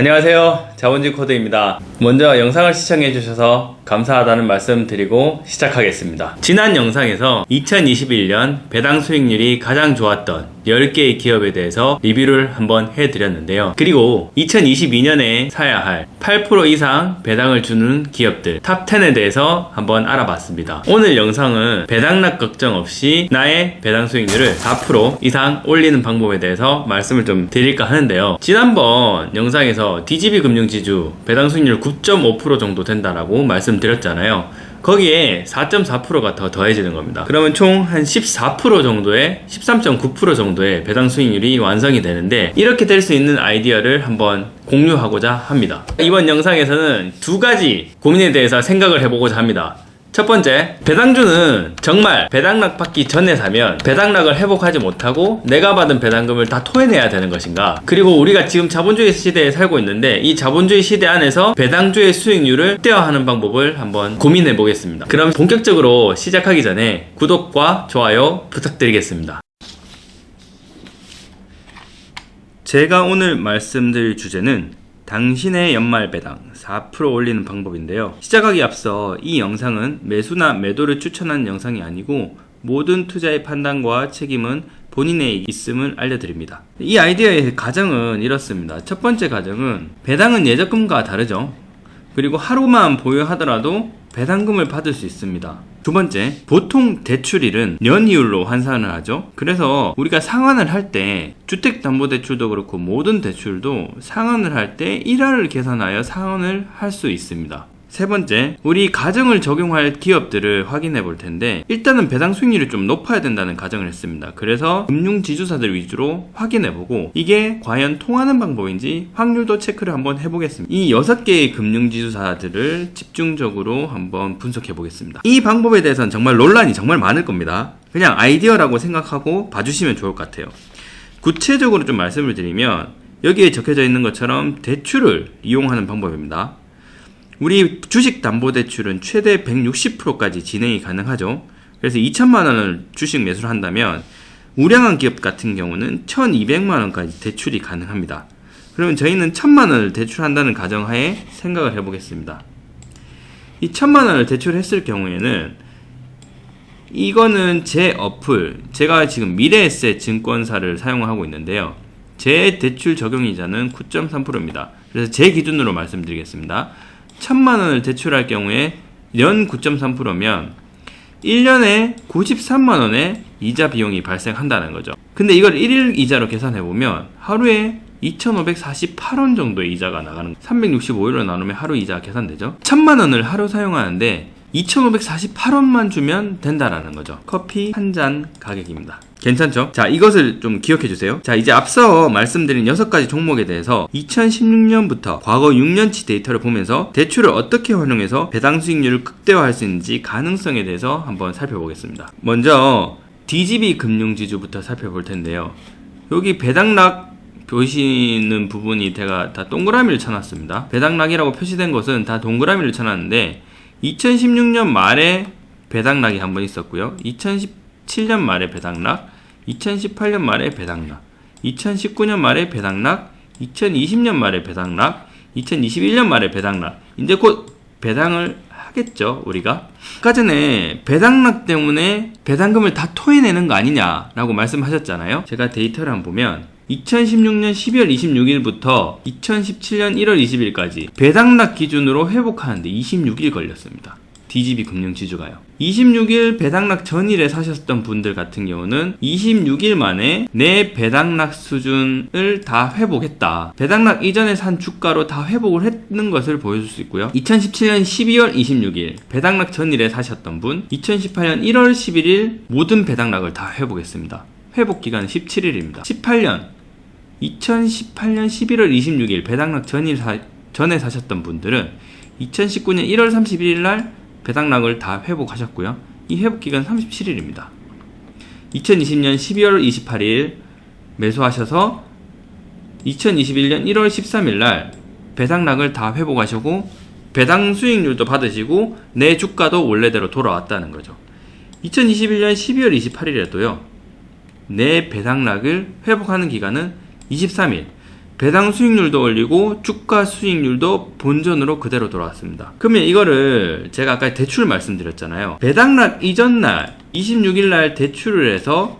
안녕하세요. 자본주의 코드입니다. 먼저 영상을 시청해주셔서 감사하다는 말씀 드리고 시작하겠습니다. 지난 영상에서 2021년 배당 수익률이 가장 좋았던 10개의 기업에 대해서 리뷰를 한번 해드렸는데요. 그리고 2022년에 사야 할 8% 이상 배당을 주는 기업들 탑 10에 대해서 한번 알아봤습니다. 오늘 영상은 배당락 걱정 없이 나의 배당 수익률을 4% 이상 올리는 방법에 대해서 말씀을 좀 드릴까 하는데요. 지난번 영상에서 DGB 금융지주 배당 수익률 9.5% 정도 된다라고 말씀드렸잖아요. 거기에 4.4%가 더 더해지는 겁니다. 그러면 총 한 14% 정도의 13.9% 정도의 배당 수익률이 완성이 되는데 이렇게 될 수 있는 아이디어를 한번 공유하고자 합니다. 이번 영상에서는 두 가지 고민에 대해서 생각을 해보고자 합니다. 첫 번째, 배당주는 정말 배당락 받기 전에 사면 배당락을 회복하지 못하고 내가 받은 배당금을 다 토해내야 되는 것인가? 그리고 우리가 지금 자본주의 시대에 살고 있는데 이 자본주의 시대 안에서 배당주의 수익률을 극대화하는 방법을 한번 고민해 보겠습니다. 그럼 본격적으로 시작하기 전에 구독과 좋아요 부탁드리겠습니다. 제가 오늘 말씀드릴 주제는 당신의 연말 배당 4% 올리는 방법인데요. 시작하기 앞서 이 영상은 매수나 매도를 추천하는 영상이 아니고 모든 투자의 판단과 책임은 본인의 있음을 알려드립니다. 이 아이디어의 가정은 이렇습니다. 첫 번째 가정은 배당은 예적금과 다르죠. 그리고 하루만 보유하더라도 배당금을 받을 수 있습니다. 두 번째, 보통 대출일은 연이율로 환산을 하죠. 그래서 우리가 상환을 할 때 주택담보대출도 그렇고 모든 대출도 상환을 할 때 1화를 계산하여 상환을 할 수 있습니다. 세 번째, 우리 가정을 적용할 기업들을 확인해 볼 텐데, 일단은 배당 수익률이 좀 높아야 된다는 가정을 했습니다. 그래서 금융 지주사들 위주로 확인해 보고, 이게 과연 통하는 방법인지 확률도 체크를 한번 해보겠습니다. 이 여섯 개의 금융 지주사들을 집중적으로 한번 분석해 보겠습니다. 이 방법에 대해서는 정말 논란이 정말 많을 겁니다. 그냥 아이디어라고 생각하고 봐주시면 좋을 것 같아요. 구체적으로 좀 말씀을 드리면, 여기에 적혀져 있는 것처럼 대출을 이용하는 방법입니다. 우리 주식담보대출은 최대 160%까지 진행이 가능하죠. 그래서 2천만 원을 주식 매수를 한다면 우량한 기업 같은 경우는 1,200만 원까지 대출이 가능합니다. 그러면 저희는 1,000만 원을 대출한다는 가정하에 생각을 해보겠습니다. 이 1,000만 원을 대출했을 경우에는 이거는 제 어플, 제가 지금 미래에셋 증권사를 사용하고 있는데요. 제 대출 적용이자는 9.3%입니다. 그래서 제 기준으로 말씀드리겠습니다. 1000만 원을 대출할 경우에 연 9.3%면 1년에 93만 원의 이자 비용이 발생한다는 거죠. 근데 이걸 1일 이자로 계산해 보면 하루에 2,548원 정도의 이자가 나가는 365일로 나누면 하루 이자 계산되죠. 1000만 원을 하루 사용하는데 2,548원만 주면 된다라는 거죠. 커피 한 잔 가격입니다. 괜찮죠? 자, 이것을 좀 기억해 주세요. 자, 이제 앞서 말씀드린 6가지 종목에 대해서 2016년부터 과거 6년치 데이터를 보면서 대출을 어떻게 활용해서 배당 수익률을 극대화할 수 있는지 가능성에 대해서 한번 살펴보겠습니다. 먼저 DGB 금융지주부터 살펴볼 텐데요. 여기 배당락 보시는 부분이 제가 다 동그라미를 쳐놨습니다. 배당락이라고 표시된 것은 다 동그라미를 쳐놨는데 2016년 말에 배당락이 한 번 있었고요. 2017년 말에 배당락, 2018년 말에 배당락, 2019년 말에 배당락, 2020년 말에 배당락, 2021년 말에 배당락. 이제 곧 배당을 하겠죠, 우리가. 아까 전에 배당락 때문에 배당금을 다 토해내는 거 아니냐라고 말씀하셨잖아요. 제가 데이터를 한번 보면 2016년 12월 26일부터 2017년 1월 20일까지 배당락 기준으로 회복하는데 26일 걸렸습니다. DGB 금융지주가요. 26일 배당락 전일에 사셨던 분들 같은 경우는 26일 만에 내 배당락 수준을 다 회복했다. 배당락 이전에 산 주가로 다 회복을 했는 것을 보여줄 수 있고요. 2017년 12월 26일 배당락 전일에 사셨던 분, 2018년 1월 11일 모든 배당락을 다 회복했습니다. 회복 기간은 17일입니다. 18년 2018년 11월 26일 배당락 전일 사, 전에 사셨던 분들은 2019년 1월 31일 날 배당락을 다 회복하셨고요. 이 회복 기간 37일입니다. 2020년 12월 28일 매수하셔서 2021년 1월 13일 날 배당락을 다 회복하시고 배당 수익률도 받으시고 내 주가도 원래대로 돌아왔다는 거죠. 2021년 12월 28일에도요. 내 배당락을 회복하는 기간은 23일. 배당 수익률도 올리고 주가 수익률도 본전으로 그대로 돌아왔습니다. 그러면 이거를 제가 아까 대출 말씀드렸잖아요. 배당락 이전 날 26일 날 대출을 해서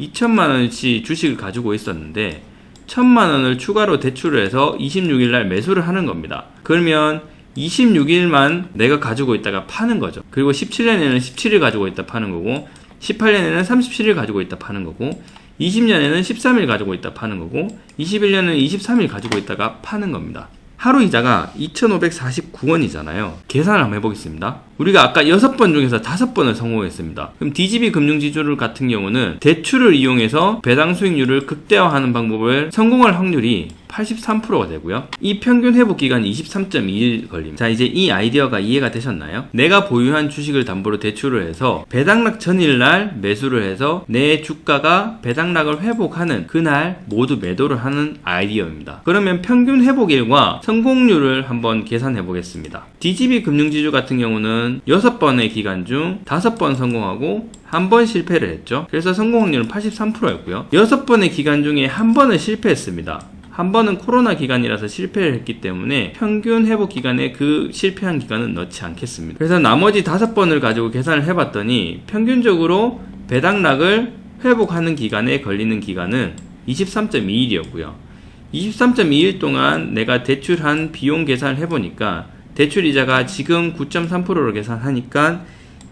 2천만 원치 주식을 가지고 있었는데 1천만 원을 추가로 대출을 해서 26일 날 매수를 하는 겁니다. 그러면 26일만 내가 가지고 있다가 파는 거죠. 그리고 17년에는 17일 가지고 있다 파는 거고 18년에는 37일 가지고 있다 파는 거고 20년에는 13일 가지고 있다 파는 거고 21년에는 23일 가지고 있다가 파는 겁니다. 하루 이자가 2,549원이잖아요. 계산을 한번 해보겠습니다. 우리가 아까 6번 중에서 5번을 성공했습니다. 그럼 DGB 금융지주를 같은 경우는 대출을 이용해서 배당 수익률을 극대화하는 방법을 성공할 확률이 83%가 되고요. 이 평균 회복 기간이 23.2일 걸립니다. 자, 이제 이 아이디어가 이해가 되셨나요? 내가 보유한 주식을 담보로 대출을 해서 배당락 전일날 매수를 해서 내 주가가 배당락을 회복하는 그날 모두 매도를 하는 아이디어입니다. 그러면 평균 회복일과 성공률을 한번 계산해 보겠습니다. DGB 금융지주 같은 경우는 6번의 기간 중 5번 성공하고 한번 실패를 했죠. 그래서 성공 확률은 83%였고요. 6번의 기간 중에 한 번을 실패했습니다. 한 번은 코로나 기간이라서 실패를 했기 때문에 평균 회복 기간에 그 실패한 기간은 넣지 않겠습니다. 그래서 나머지 다섯 번을 가지고 계산을 해봤더니 평균적으로 배당락을 회복하는 기간에 걸리는 기간은 23.2일이었고요. 23.2일 동안 내가 대출한 비용 계산을 해보니까 대출 이자가 지금 9.3%로 계산하니까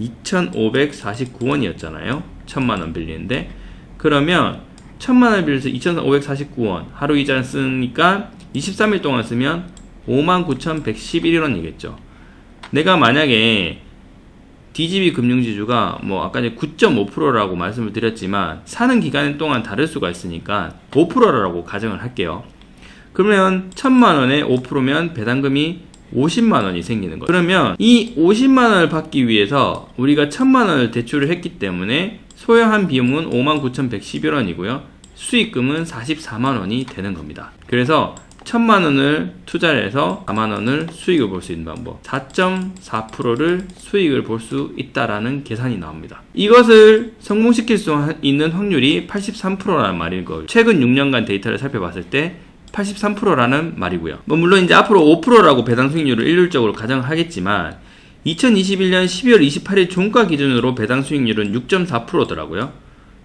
2,549원이었잖아요. 1,000만원 빌리는데. 그러면 1,000만원 빌려서 2,549원 하루 이자를 쓰니까 23일 동안 쓰면 59,111원이겠죠. 내가 만약에 DGB 금융지주가 뭐 아까 이제 9.5%라고 말씀을 드렸지만 사는 기간 동안 다를 수가 있으니까 5%라고 가정을 할게요. 그러면 1000만 원에 5%면 배당금이 50만 원이 생기는 거예요. 그러면 이 50만 원을 받기 위해서 우리가 1000만 원을 대출을 했기 때문에 소요한 비용은 59,111원이고요. 수익금은 44만 원이 되는 겁니다. 그래서 1000만 원을 투자를 해서 4만 원을 수익을 볼 수 있는 방법. 4.4%를 수익을 볼 수 있다라는 계산이 나옵니다. 이것을 성공시킬 수 있는 확률이 83%라는 말일 거예요. 최근 6년간 데이터를 살펴봤을 때 83%라는 말이고요. 뭐 물론 이제 앞으로 5%라고 배당 수익률을 일률적으로 가정하겠지만 2021년 12월 28일 종가 기준으로 배당 수익률은 6.4%더라고요.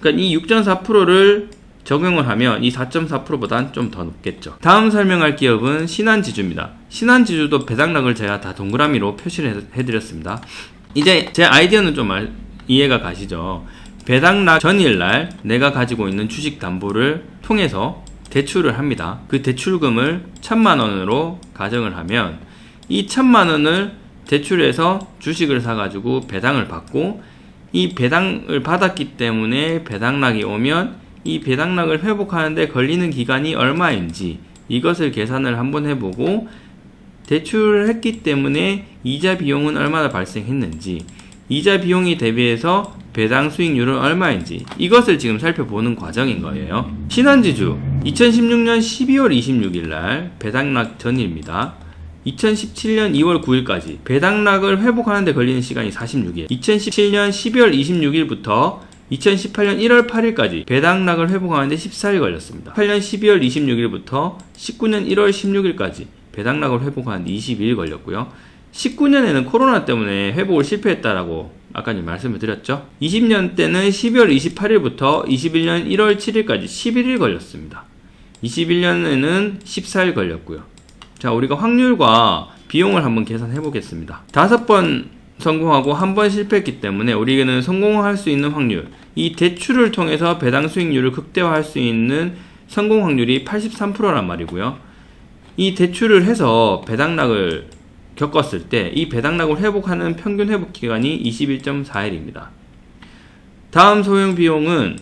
그러니까 이 6.4%를 적용을 하면 이 4.4%보단 좀 더 높겠죠. 다음 설명할 기업은 신한지주입니다. 신한지주도 배당락을 제가 다 동그라미로 표시를 해드렸습니다. 이제 제 아이디어는 좀 알, 이해가 가시죠? 배당락 전일날 내가 가지고 있는 주식 담보를 통해서 대출을 합니다. 그 대출금을 천만 원으로 가정을 하면 이 천만 원을 대출해서 주식을 사가지고 배당을 받고 이 배당을 받았기 때문에 배당락이 오면 이 배당락을 회복하는데 걸리는 기간이 얼마인지 이것을 계산을 한번 해보고 대출을 했기 때문에 이자 비용은 얼마나 발생했는지 이자 비용이 대비해서 배당 수익률은 얼마인지 이것을 지금 살펴보는 과정인 거예요. 신한지주 2016년 12월 26일 날 배당락 전일입니다. 2017년 2월 9일까지 배당락을 회복하는 데 걸리는 시간이 46일. 2017년 12월 26일부터 2018년 1월 8일까지 배당락을 회복하는 데 14일 걸렸습니다. 8년 12월 26일부터 19년 1월 16일까지 배당락을 회복하는 데 22일 걸렸고요. 19년에는 코로나 때문에 회복을 실패했다라고 아까 말씀을 드렸죠. 20년 때는 12월 28일부터 21년 1월 7일까지 11일 걸렸습니다. 21년에는 14일 걸렸고요. 자, 우리가 확률과 비용을 한번 계산해 보겠습니다. 다섯 번 성공하고 한 번 실패했기 때문에 우리는 성공할 수 있는 확률, 이 대출을 통해서 배당 수익률을 극대화할 수 있는 성공 확률이 83%란 말이고요. 이 대출을 해서 배당락을 겪었을 때 이 배당락을 회복하는 평균 회복 기간이 21.4일입니다. 다음 소용 비용은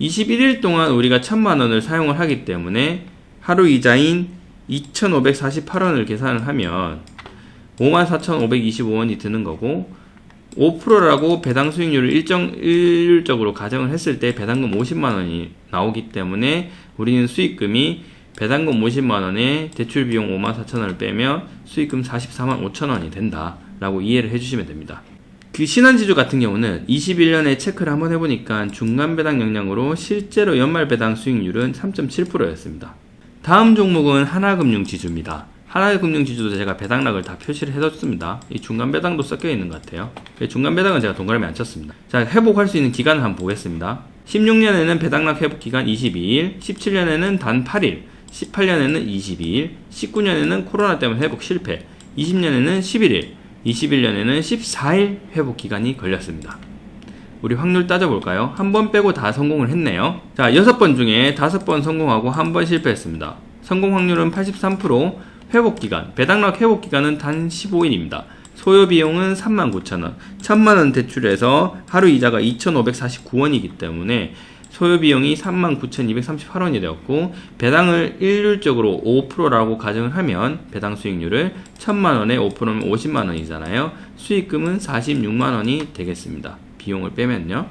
21일 동안 우리가 1000만 원을 사용을 하기 때문에 하루 이자인 2,548원을 계산을 하면 54,525원이 드는 거고 5%라고 배당 수익률을 일정 일률적으로 가정을 했을 때 배당금 50만 원이 나오기 때문에 우리는 수익금이 배당금 50만 원에 대출 비용 5만 4천 원을 빼면 수익금 44만 5천 원이 된다라고 이해를 해주시면 됩니다. 그 신한지주 같은 경우는 21년에 체크를 한번 해보니까 중간 배당 영향으로 실제로 연말 배당 수익률은 3.7%였습니다. 다음 종목은 하나금융지주입니다. 하나금융지주도 제가 배당락을 다 표시를 해뒀습니다. 이 중간 배당도 섞여 있는 것 같아요. 이 중간 배당은 제가 동그라미 안 쳤습니다. 자, 회복할 수 있는 기간을 한번 보겠습니다. 16년에는 배당락 회복 기간 22일, 17년에는 단 8일, 18년에는 22일, 19년에는 코로나 때문에 회복 실패, 20년에는 11일, 21년에는 14일 회복 기간이 걸렸습니다. 우리 확률 따져볼까요? 한 번 빼고 다 성공을 했네요. 자, 여섯 번 중에 다섯 번 성공하고 한 번 실패했습니다. 성공 확률은 83%, 회복 기간, 배당락 회복 기간은 단 15일입니다. 소요 비용은 39,000원. 1,000만원 대출해서 하루 이자가 2,549원이기 때문에 소요 비용이 39,238원이 되었고 배당을 일률적으로 5%라고 가정을 하면 배당 수익률을 1,000만원에 5%면 50만원이잖아요. 수익금은 46만원이 되겠습니다. 비용을 빼면요.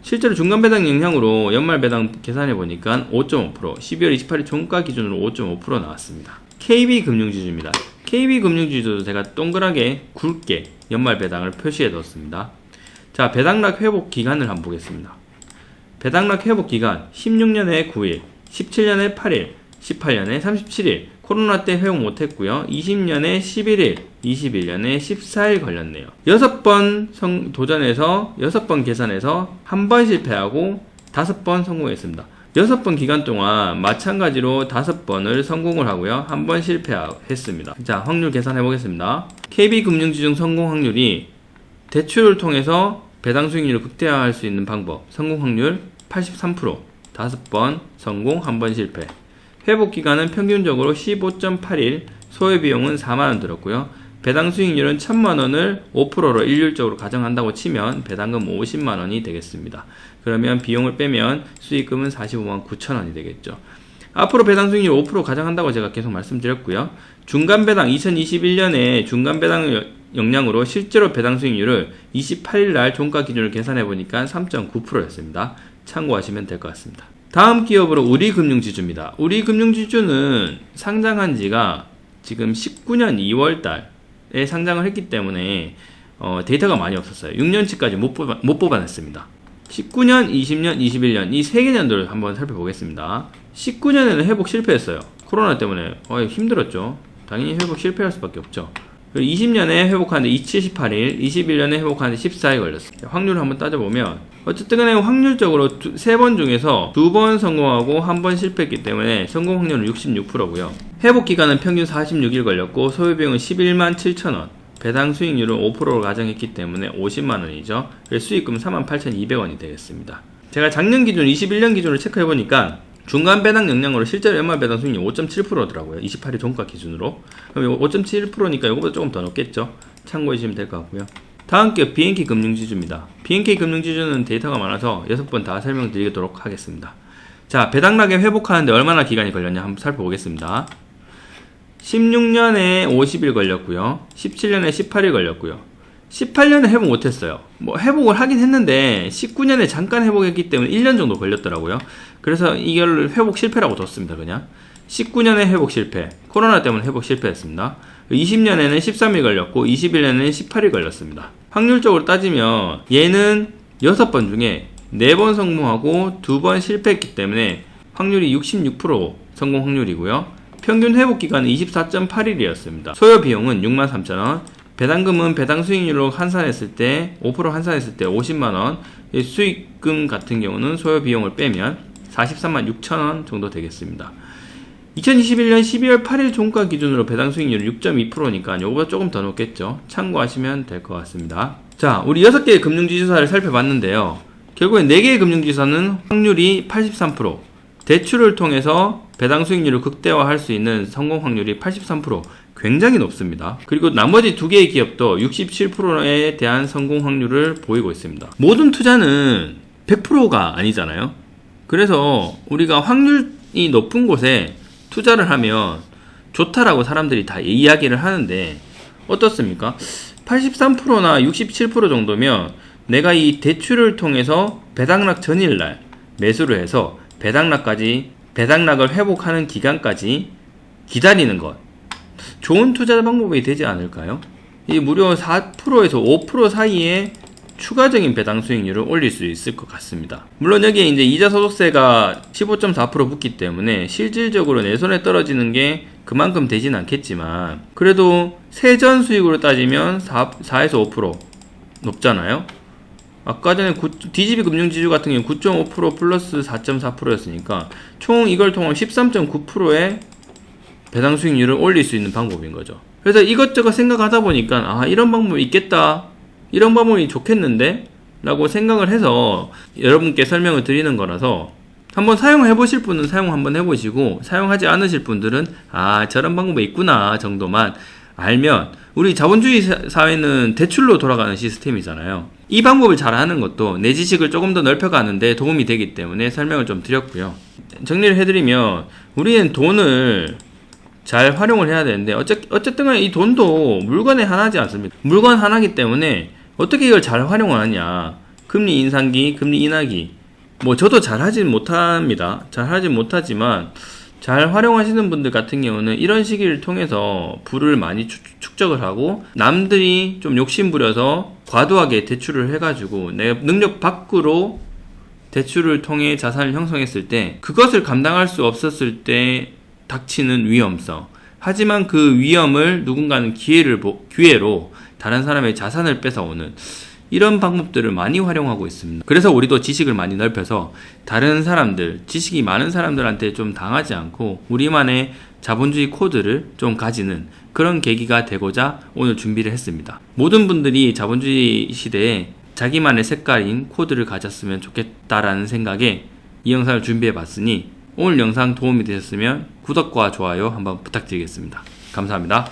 실제로 중간 배당 영향으로 연말 배당 계산해 보니까 5.5%, 12월 28일 종가 기준으로 5.5% 나왔습니다. KB 금융지주입니다. KB 금융지주도 제가 동그랗게 굵게 연말 배당을 표시해 뒀습니다. 자, 배당락 회복 기간을 한번 보겠습니다. 배당락 회복 기간 16년에 9일, 17년에 8일, 18년에 37일, 코로나 때 회복 못했고요. 20년에 11일, 21년에 14일 걸렸네요. 6번 도전해서 6번 계산해서 한 번 실패하고 5번 성공했습니다. 6번 기간 동안 마찬가지로 5번을 성공을 하고요. 한 번 실패했습니다. 자, 확률 계산해 보겠습니다. KB금융지중 성공 확률이 대출을 통해서 배당 수익률을 극대화할 수 있는 방법. 성공 확률 83%. 5번 성공, 한 번 실패. 회복 기간은 평균적으로 15.8일, 소요 비용은 4만원 들었고요. 배당 수익률은 1000만원을 5%로 일률적으로 가정한다고 치면 배당금 50만원이 되겠습니다. 그러면 비용을 빼면 수익금은 45만 9천원이 되겠죠. 앞으로 배당 수익률 5% 가정한다고 제가 계속 말씀드렸고요. 중간 배당 2021년에 중간 배당 역량으로 실제로 배당 수익률을 28일 날 종가 기준을 계산해 보니까 3.9%였습니다. 참고하시면 될 것 같습니다. 다음 기업으로 우리금융지주입니다. 우리금융지주는 상장한 지가 지금 19년 2월 달 에 상장을 했기 때문에 어, 데이터가 많이 없었어요. 6년치까지 못, 뽑아, 못 뽑아냈습니다. 19년, 20년, 21년 이 세 개 년도를 한번 살펴보겠습니다. 19년에는 회복 실패했어요. 코로나 때문에 어, 힘들었죠. 당연히 회복 실패할 수밖에 없죠. 20년에 회복하는데 278일, 21년에 회복하는데 14일 걸렸어요. 확률을 한번 따져보면 어쨌든 간에 확률적으로 세 번 중에서 두 번 성공하고 한 번 실패했기 때문에 성공 확률은 66%고요. 회복 기간은 평균 46일 걸렸고 소요 비용은 11만 7천 원. 배당 수익률은 5%로 가정했기 때문에 50만 원이죠. 수익금은 48,200원이 되겠습니다. 제가 작년 기준, 21년 기준으로 체크해 보니까 중간 배당 영향으로 실제로 연말 배당 수익률 5.7%더라고요. 28일 종가 기준으로. 그럼 5.7%니까 이거보다 조금 더 높겠죠. 참고해 주시면 될 것 같고요. 다음 기업 BNK 금융지주입니다. BNK 금융지주는 데이터가 많아서 6번 다 설명드리도록 하겠습니다. 자, 배당락에 회복하는데 얼마나 기간이 걸렸냐 한번 살펴보겠습니다. 16년에 50일 걸렸고요. 17년에 18일 걸렸고요. 18년에 회복 못했어요. 뭐 회복을 하긴 했는데 19년에 잠깐 회복했기 때문에 1년 정도 걸렸더라고요. 그래서 이걸 회복 실패라고 뒀습니다. 그냥 19년에 회복 실패, 코로나 때문에 회복 실패했습니다. 20년에는 13일 걸렸고 21년에는 18일 걸렸습니다. 확률적으로 따지면 얘는 6번 중에 4번 성공하고 2번 실패했기 때문에 확률이 66% 성공 확률이고요. 평균 회복 기간은 24.8일이었습니다. 소요 비용은 63,000원, 배당금은 배당 수익률로 환산했을 때, 5% 환산했을 때 50만 원, 수익금 같은 경우는 소요 비용을 빼면 43만 6천 원 정도 되겠습니다. 2021년 12월 8일 종가 기준으로 배당 수익률 6.2%니까 이거보다 조금 더 높겠죠. 참고하시면 될 것 같습니다. 자, 우리 6개의 금융지주사를 살펴봤는데요. 결국엔 4개의 금융지주사는 확률이 83%, 대출을 통해서 배당 수익률을 극대화할 수 있는 성공 확률이 83%, 굉장히 높습니다. 그리고 나머지 두 개의 기업도 67%에 대한 성공 확률을 보이고 있습니다. 모든 투자는 100%가 아니잖아요. 그래서 우리가 확률이 높은 곳에 투자를 하면 좋다라고 사람들이 다 이야기를 하는데 어떻습니까? 83%나 67% 정도면 내가 이 대출을 통해서 배당락 전일날 매수를 해서 배당락까지 배당락을 회복하는 기간까지 기다리는 것 좋은 투자 방법이 되지 않을까요? 이 무려 4%에서 5% 사이에 추가적인 배당 수익률을 올릴 수 있을 것 같습니다. 물론 여기에 이제 이자 소득세가 15.4% 붙기 때문에 실질적으로 내 손에 떨어지는 게 그만큼 되진 않겠지만 그래도 세전 수익으로 따지면 4, 4에서 5% 높잖아요. 아까 전에 구- DGB 금융지주 같은 경우 9.5% 플러스 4.4%였으니까 총 이걸 통하면 13.9%의 배당 수익률을 올릴 수 있는 방법인 거죠. 그래서 이것저것 생각하다 보니까 아 이런 방법이 있겠다. 이런 방법이 좋겠는데? 라고 생각을 해서 여러분께 설명을 드리는 거라서 한번 사용해 보실 분은 사용 한번 해 보시고 사용하지 않으실 분들은 아 저런 방법이 있구나 정도만 알면 우리 자본주의 사- 사회는 대출로 돌아가는 시스템이잖아요. 이 방법을 잘 하는 것도 내 지식을 조금 더 넓혀가는데 도움이 되기 때문에 설명을 좀 드렸고요. 정리를 해드리면 우리는 돈을 잘 활용을 해야 되는데 어쨌든 간에 이 돈도 물건의 하나지 않습니까? 물건 하나기 때문에 어떻게 이걸 잘 활용을 하냐 금리 인상기, 금리 인하기 뭐 저도 잘 하진 못합니다. 잘 하진 못하지만 잘 활용하시는 분들 같은 경우는 이런 시기를 통해서 부를 많이 축, 축적을 하고 남들이 좀 욕심부려서 과도하게 대출을 해가지고 내 능력 밖으로 대출을 통해 자산을 형성했을 때 그것을 감당할 수 없었을 때 닥치는 위험성. 하지만 그 위험을 누군가는 기회를 보- 기회로 다른 사람의 자산을 뺏어오는 이런 방법들을 많이 활용하고 있습니다. 그래서 우리도 지식을 많이 넓혀서 다른 사람들, 지식이 많은 사람들한테 좀 당하지 않고 우리만의 자본주의 코드를 좀 가지는 그런 계기가 되고자 오늘 준비를 했습니다. 모든 분들이 자본주의 시대에 자기만의 색깔인 코드를 가졌으면 좋겠다라는 생각에 이 영상을 준비해 봤으니 오늘 영상 도움이 되셨으면 구독과 좋아요 한번 부탁드리겠습니다. 감사합니다.